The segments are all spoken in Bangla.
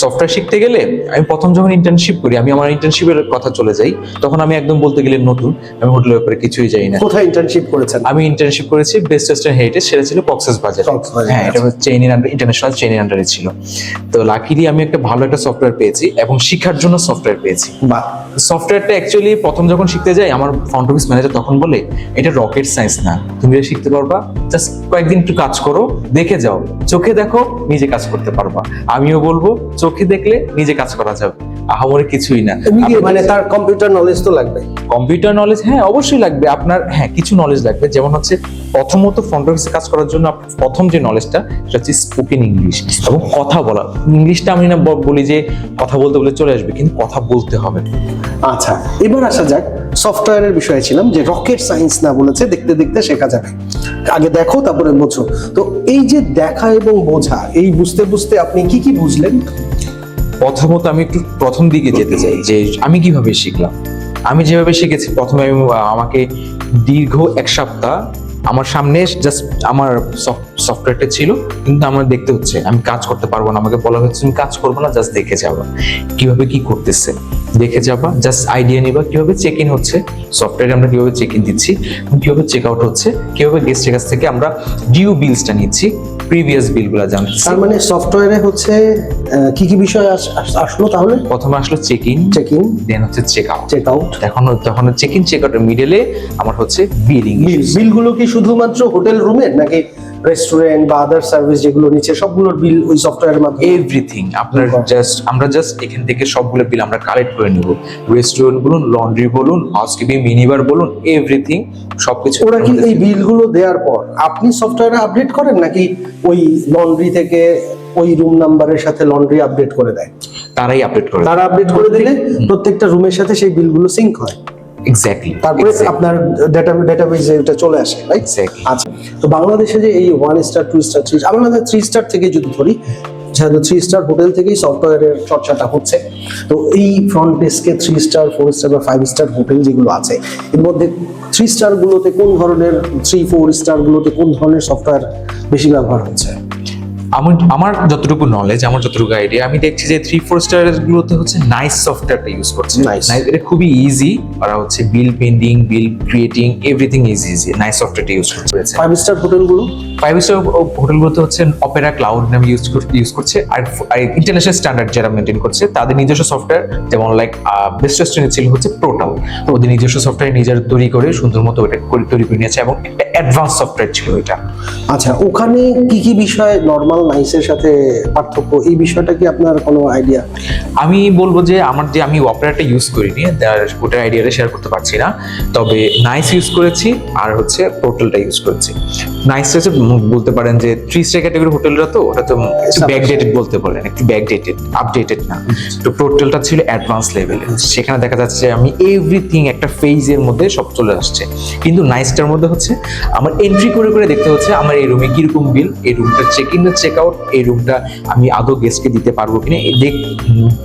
সফটওয়্যার শিখতে গেলে আমি প্রথম যখন ইন্টার্নশিপ করি আমি আমার ইন্টার্নশিপের কথা চলে যাই তখন আমি একদম বলতে গেলে নতুন আমি হোটেলের ব্যাপারে কিছুই জানি না। কোথায় ইন্টার্নশিপ করেছেন? আমি ইন্টার্নশিপ করেছি বেস্ট ওয়েস্টার্ন হেরিটেজ সেটা ছিল কক্সেস বাজার হ্যাঁ এটা চেইনের আন্ডার ইন্টারন্যাশনাল চেইনের আন্ডারে ছিল। তো লাকিলি আমি একটা ভালো একটা সফটওয়্যার পেয়েছি এবং শিক্ষার জন্য সফটওয়্যার পেয়েছি। বাহ। সফটওয়্যারটা অ্যাকচুয়ালি প্রথম যখন শিখতে যাই আমার ফ্রন্ট অফিস ম্যানেজার তখন বলে এটা রকেট সায়েন্স না তুমি এটা শিখতে পারবা জাস্ট কয়েকদিন একটু কাজ করো দেখে যাও চোখে দেখো নিজে কাজ করতে পারবা। আমিও বলব চোখে দেখলে নিজে কাজ করা যাবে। আহামরি কিছুই না। মানে তার কম্পিউটার নলেজ তো লাগবে। কম্পিউটার নলেজ হ্যাঁ অবশ্যই লাগবে। আপনার হ্যাঁ কিছু নলেজ লাগবে। যেমন হচ্ছে প্রথমত ফ্রন্ট অফিসে কাজ করার জন্য আপনার প্রথম যে নলেজটা সেটা হচ্ছে স্পোকেন ইংলিশ এবং কথা বলা। ইংলিশটা আমি না বলি যে কথা বলতে বলে চলে আসবে কিন্তু কথা বলতে হবে। আচ্ছা এবার আসা যাক সফটওয়্যারের বিষয়ে ছিলাম যে রকেট সায়েন্স না বলেছে দেখতে দেখতে শেখা যাবে। আগে দেখো তারপরে বোঝো। তো এই যে দেখা এবং বোঝা এই বুঝতে বুঝতে আপনি কি কি বুঝলেন? প্রথমত আমি একটু প্রথম দিকে যেতে চাই, যে আমি কীভাবে শিখলাম? আমি যেভাবে শিখেছি, প্রথমে আমি আমাকে দীর্ঘ এক সপ্তাহ আমার সামনে জাস্ট আমার সফটওয়্যারটা ছিল, কিন্তু আমার দেখতে হচ্ছে, আমি কাজ করতে পারব না, আমাকে বলা হচ্ছে, তুমি কাজ করব না জাস্ট দেখে যাবা। কীভাবে কি করতেছে? দেখে যাবা জাস্ট আইডিয়া নিবা, কীভাবে চেক ইন হচ্ছে সফটওয়্যারে আমরা কীভাবে চেক ইন দিচ্ছি, কীভাবে চেক আউট হচ্ছে, কীভাবে গেস্টের কাছ থেকে আমরা ডিউ বিলসটা নিচ্ছি প্রিভিয়াস বিলগুলো জানতে তার মানে সফটওয়্যারে হচ্ছে কি কি বিষয় আস- আস- আসলো তাহলে? প্রথমে আসলো check in check in then হচ্ছে চেক আউট চেক আউট এখন যখন চেক ইন চেক আউটের মিডলে আমার হচ্ছে বিলিং বিল বিলগুলো কি শুধুমাত্র হোটেল রুমের নাকি রেস্টুরেন্ট বা আদার সার্ভিস যেগুলো নিচে সবগুলোর বিল ওই সফটওয়্যারের মাধ্যমে। এভরিথিং আপনার জাস্ট আমরা জাস্ট এখান থেকে সবগুলো বিল আমরা কালেক্ট করে নিব। রেস্টুরেন্ট বলুন লন্ড্রি বলুন হাউসকিপিং মিনিবার বলুন এভরিথিং সবকিছু ওরা কি এই বিলগুলো দেওয়ার পর আপনি সফটওয়্যারে আপডেট করেন নাকি ওই লন্ড্রি থেকে ওই রুম নাম্বারের সাথে লন্ড্রি আপডেট করে দেয়? তারাই আপডেট করে তারা আপডেট করে দিলে প্রত্যেকটা রুমের সাথে সেই বিলগুলো সিঙ্ক হয়। এক্স্যাক্টলি তারপরে আপনার ডেটা ডেটাবেজে এটা চলে আসে রাইট আচ্ছা তো বাংলাদেশে যে এই one star two star three আমরা থ্রি স্টার থেকে যদি ধরি যেহেতু থ্রি স্টার হোটেল থেকেই সফটওয়্যারের চর্চাটা হচ্ছে তো এই ফ্রন্ট ডেস্কে থ্রি স্টার ফোর স্টার বা ফাইভ স্টার হোটেল যেগুলো আছে এর মধ্যে থ্রি স্টার গুলোতে কোন ধরনের থ্রি ফোর স্টার গুলোতে কোন ধরনের সফটওয়্যার বেশি ব্যবহার হচ্ছে? আমার আমার যতটুকু নলেজ আমার যতটুকু আইডিয়া আমি দেখছি যে থ্রি ফোর স্টার গুলোতে হচ্ছে নাইস সফটওয়্যারটা ইউজ করছে। এটা খুবই ইজি ওরা হচ্ছে bill pending bill creating everything is easy nice সফটওয়্যারটা ইউজ করছে। ফাইভ স্টার হোটেলগুলো ফাইভ স্টার হোটেলগুলোতে হচ্ছে অপেরা ক্লাউড নাম ইউজ ইউজ করছে আর ইন্টারন্যাশনাল স্ট্যান্ডার্ড যারা মেনটেন করছে তাদের নিজস্ব সফটওয়্যার যেমন লাইক বেস্ট ছিল হচ্ছে প্রোটাল ওদের নিজস্ব সফটওয়্যার নিজের তৈরি করে সুন্দর মতো ওটা করে তৈরি করে নিয়েছে এবং অ্যাডভান্স সফটওয়্যার ছিল এটা। আচ্ছা ওখানে কি কি বিষয় নর্মাল নাইসের সাথে পার্থক্য? এই বিষয়টা কি আপনার কোনো আইডিয়া আমি বলব যে আমার যে আমি অপারেটরটা ইউজ করিনি তার ওটার আইডিয়াটা শেয়ার করতে পারছি না। তবে নাইস ইউজ করেছি আর হচ্ছে পোর্টালটা ইউজ করেছি। নাইস হচ্ছে বলতে পারেন যে থ্রি স্টার ক্যাটাগরি হোটেলটা তো ওটা তো ব্যাকডেটেড বলতে বলেন একটু ব্যাকডেটেড আপডেটেড না। তো পোর্টালটা ছিল অ্যাডভান্স লেভেলে সেখানে দেখা যাচ্ছে যে আমি এভরিথিং একটা ফেজের মধ্যে সব চলে আসছে। কিন্তু নাইসটার মধ্যে হচ্ছে আমার এন্ট্রি করে করে দেখতে হচ্ছে আমার এই রুমে কীরকম বিল এই রুমটা চেক ইন চেক আউট এই রুমটা আমি আদৌ গেস্টকে দিতে পারব কিনা এই দেখ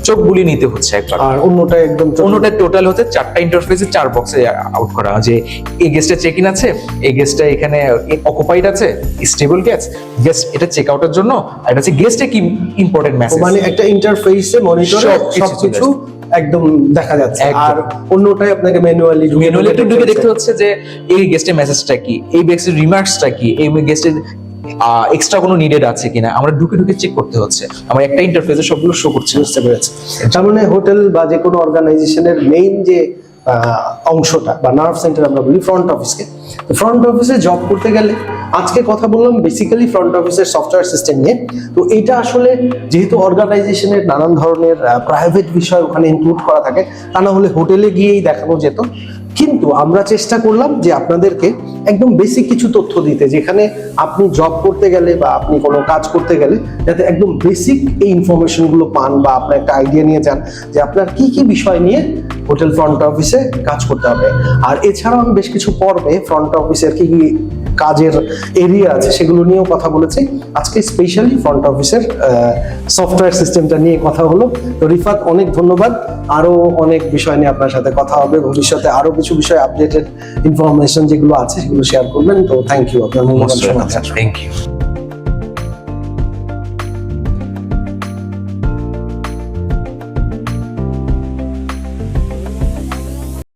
চোখ বুলিয়ে নিতে হচ্ছে একবার। আর অন্যটা একদম অন্যটা টোটাল হচ্ছে চারটা ইন্টারফেসে চার বক্সে আউট করা। যে এই গেস্টটা চেক ইন আছে এই গেস্টটা এখানে অকুপাইড আছে স্টেবল গেস্ট গেস্ট এটা চেক আউটের জন্য আর এটা হচ্ছে গেস্টে কি ইম্পর্টেন্ট মেসেজ মানে একটা ইন্টারফেসে মনিটরে সবকিছু একদম দেখা যাচ্ছে। আর অন্যটাই আপনাকে ম্যানুয়ালি ম্যানুয়ালি একটু ঢুকে দেখতে হচ্ছে যে এই গেস্টের মেসেজটা কি এই গেস্টের রিমার্কসটা কি এই গেস্টের এক্সট্রা কোনো নিডেড আছে কিনা আমরা ঢুকে ঢুকে চেক করতে হচ্ছে। আমার একটা ইন্টারফেসে সবগুলো শো করছে। বুঝতে পেরেছি। তার মানে হোটেল বা যে কোনো অর্গানাইজেশনের মেইন যে অংশটা বা নার্ভ সেন্টার আমরা বলি ফ্রন্ট অফিসকে তো ফ্রন্ট অফিসে জব করতে গেলে আজকে কথা বললাম বেসিক্যালি ফ্রন্ট অফিসের সফটওয়্যার সিস্টেম নিয়ে। তো এটা আসলে যেহেতু অর্গানাইজেশনের নানান ধরনের প্রাইভেট বিষয় ওখানে ইনক্লুড করা থাকে, তা না হলে হোটেলে গিয়েই দেখানো যেত। কিন্তু আমরা চেষ্টা করলাম যে আপনাদেরকে একদম বেসিক কিছু তথ্য দিতে, যেখানে আপনি জব করতে গেলে বা আপনি কোনো কাজ করতে গেলে যাতে একদম বেসিক এই ইনফরমেশনগুলো পান বা আপনার একটা আইডিয়া নিয়ে যান যে আপনার কি কি বিষয় নিয়ে হোটেল ফ্রন্ট অফিসে কাজ করতে হবে। আর এছাড়াও আমি বেশ কিছু পর্বে ফ্রন্ট অফিসের কি কি কাজের এরিয়া আছে সেগুলো নিয়েও কথা বলেছি। আজকে স্পেশালি ফ্রন্ট অফিসের সফটওয়্যার সিস্টেমটা নিয়ে কথা হলো। তো রিফাত অনেক ধন্যবাদ। আরও অনেক বিষয় নিয়ে আপনার সাথে কথা হবে। ভবিষ্যতে আরও কিছু বিষয় আপডেটেড ইনফরমেশন যেগুলো আছে সেগুলো শেয়ার করবেন। তো থ্যাংক ইউ আপনার। Thank you